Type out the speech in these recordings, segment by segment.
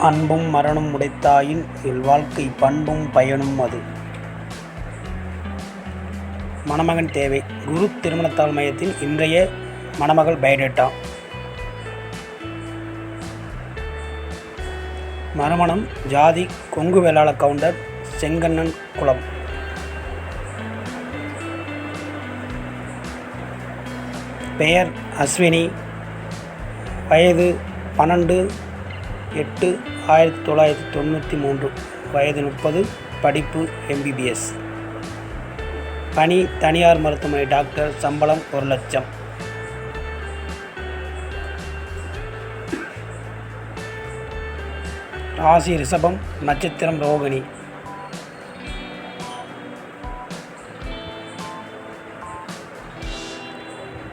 அன்பும் மரணம் உடைத்தாயின் இல்வாழ்க்கை பண்பும் பயனும் அது. மணமகன் தேவை. குரு திருமணத்தாள் மையத்தின் இன்றைய மணமகள் பயோடேட்டா மறுமணம் ஜாதி கொங்கு வேளாள கவுண்டர் செங்கண்ணன் குளம். பெயர் அஸ்வினி. வயது பன்னெண்டு எட்டு ஆயிரத்தி தொள்ளாயிரத்தி தொண்ணூற்றி மூன்று வயது முப்பது படிப்பு எம்பிபிஎஸ் பணி தனியார் மருத்துவமனை டாக்டர் சம்பளம் ஒரு லட்சம். ராசி ரிஷபம் நட்சத்திரம் ரோகிணி.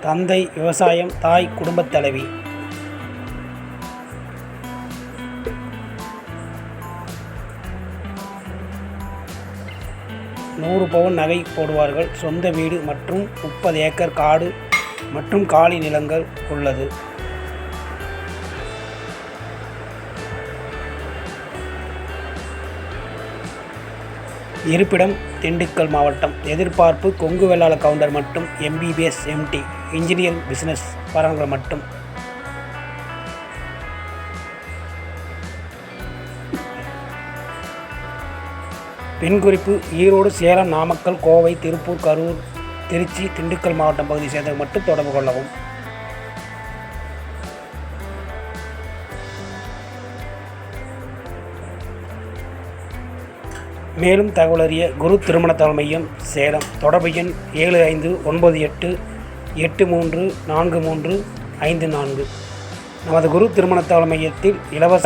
தந்தை விவசாயம் தாய் குடும்பத் தலைவி. நூறு பவுன் நகை போடுவார்கள். சொந்த வீடு மற்றும் முப்பது ஏக்கர் காடு மற்றும் காலி நிலங்கள் உள்ளது. இருப்பிடம் திண்டுக்கல் மாவட்டம். எதிர்பார்ப்பு கொங்கு வெள்ளாள கவுண்டர் மற்றும் எம்பிபிஎஸ் எம்டி இன்ஜினியரிங் பிசினஸ் வரங்கள் மட்டும். பெண் குறிப்பு ஈரோடு சேலம் நாமக்கல் கோவை திருப்பூர் கரூர் திருச்சி திண்டுக்கல் மாவட்டம் பகுதியை சேர்ந்தவங்க மட்டும் தொடர்பு கொள்ளவும். மேலும் தகவல் அறிய குரு திருமணத்தாள் மையம் சேலம். தொடர்பு எண் ஏழு ஐந்து ஒன்பது எட்டு எட்டு மூன்று நான்கு மூன்று ஐந்து நான்கு. நமது குரு திருமணத்தாள் மையத்தில் இலவச